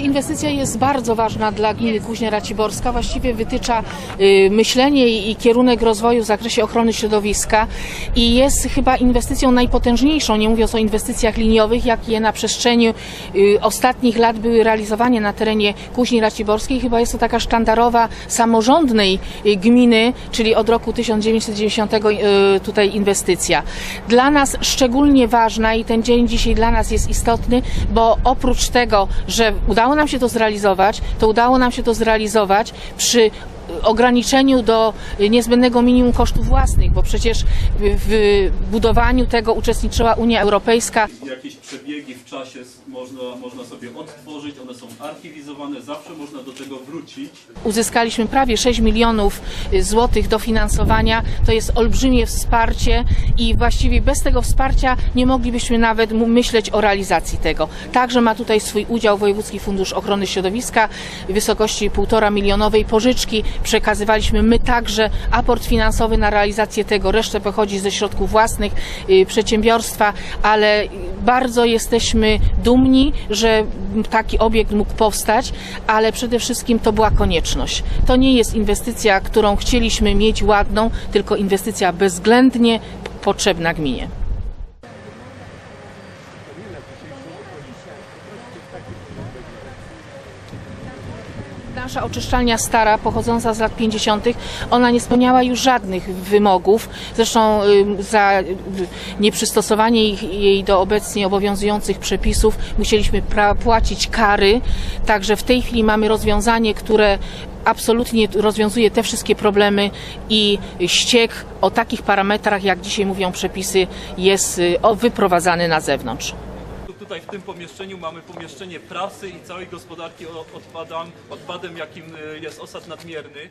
Inwestycja jest bardzo ważna dla gminy Kuźnia Raciborska. Właściwie wytycza y, myślenie i, kierunek rozwoju w zakresie ochrony środowiska i jest chyba inwestycją najpotężniejszą, nie mówiąc o inwestycjach liniowych, jakie na przestrzeni y, ostatnich lat były realizowane na terenie Kuźni Raciborskiej. Chyba jest to taka sztandarowa samorządnej y, gminy, czyli od roku 1990 y, tutaj inwestycja. Dla nas szczególnie ważna i ten dzień dzisiaj dla nas jest istotny, bo oprócz tego, że udało nam się to zrealizować, to udało nam się to zrealizować przy ograniczeniu do niezbędnego minimum kosztów własnych, bo przecież w budowaniu tego uczestniczyła Unia Europejska. Jakieś przebiegi w czasie można, można sobie odtworzyć, one są archiwizowane, zawsze można do tego wrócić. Uzyskaliśmy prawie 6 milionów y, złotych dofinansowania. To jest olbrzymie wsparcie i właściwie bez tego wsparcia nie moglibyśmy nawet myśleć o realizacji tego. Także ma tutaj swój udział Wojewódzki Fundusz Ochrony Środowiska w wysokości 1,5 milionowej pożyczki. Przekazywaliśmy my także aport finansowy na realizację tego. Resztę pochodzi ze środków własnych y, przedsiębiorstwa, ale bardzo jesteśmy dumni, że taki obiekt mógł powstać, ale przede wszystkim to była konieczność. To nie jest inwestycja, którą chcieliśmy mieć ładną, tylko inwestycja bezwzględnie potrzebna gminie. Nasza oczyszczalnia stara, pochodząca z lat 50., ona nie spełniała już żadnych wymogów. Zresztą za y, nieprzystosowanie jej do obecnie obowiązujących przepisów musieliśmy płacić kary. Także w tej chwili mamy rozwiązanie, które absolutnie rozwiązuje te wszystkie problemy i ściek o takich parametrach, jak dzisiaj mówią przepisy, jest y, wyprowadzany na zewnątrz. Tu- Tutaj w tym pomieszczeniu mamy pomieszczenie prasy i całej gospodarki o- odpadem, odpadem jakim y, jest osad nadmierny.